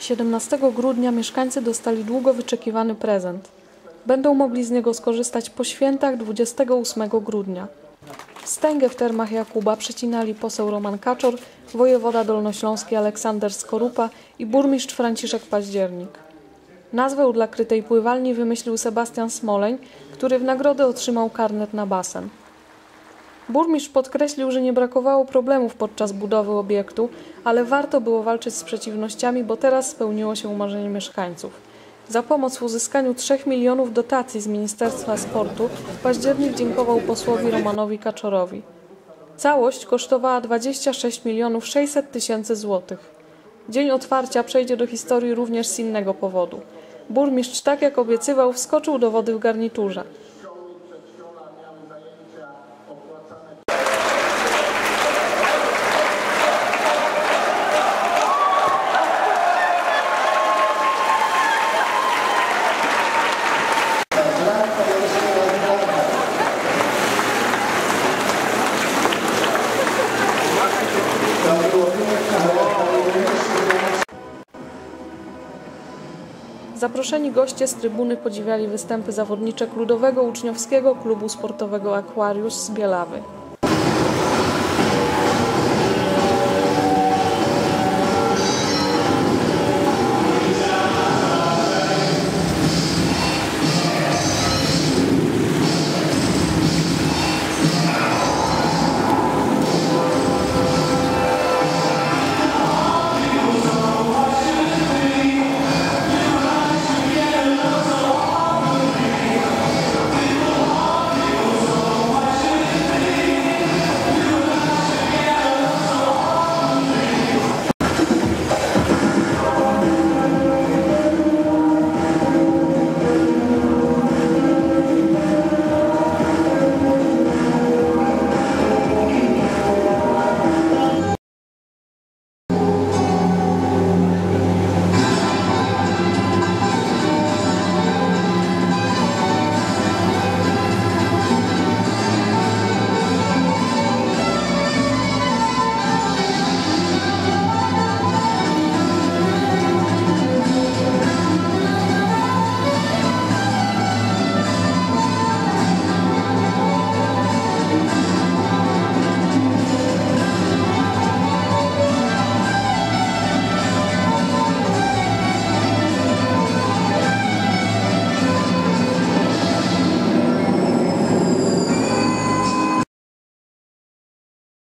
17 grudnia mieszkańcy dostali długo wyczekiwany prezent. Będą mogli z niego skorzystać po świętach 28 grudnia. Wstęgę w termach Jakuba przecinali poseł Roman Kaczor, wojewoda dolnośląski Aleksander Skorupa i burmistrz Franciszek Październik. Nazwę dla krytej pływalni wymyślił Sebastian Smoleń, który w nagrodę otrzymał karnet na basen. Burmistrz podkreślił, że nie brakowało problemów podczas budowy obiektu, ale warto było walczyć z przeciwnościami, bo teraz spełniło się marzenie mieszkańców. Za pomoc w uzyskaniu 3 milionów dotacji z Ministerstwa Sportu w październik dziękował posłowi Romanowi Kaczorowi. Całość kosztowała 26 milionów 600 tysięcy złotych. Dzień otwarcia przejdzie do historii również z innego powodu. Burmistrz, tak jak obiecywał, wskoczył do wody w garniturze. Zaproszeni goście z trybuny podziwiali występy zawodniczek Ludowego Uczniowskiego Klubu Sportowego Aquarius z Bielawy.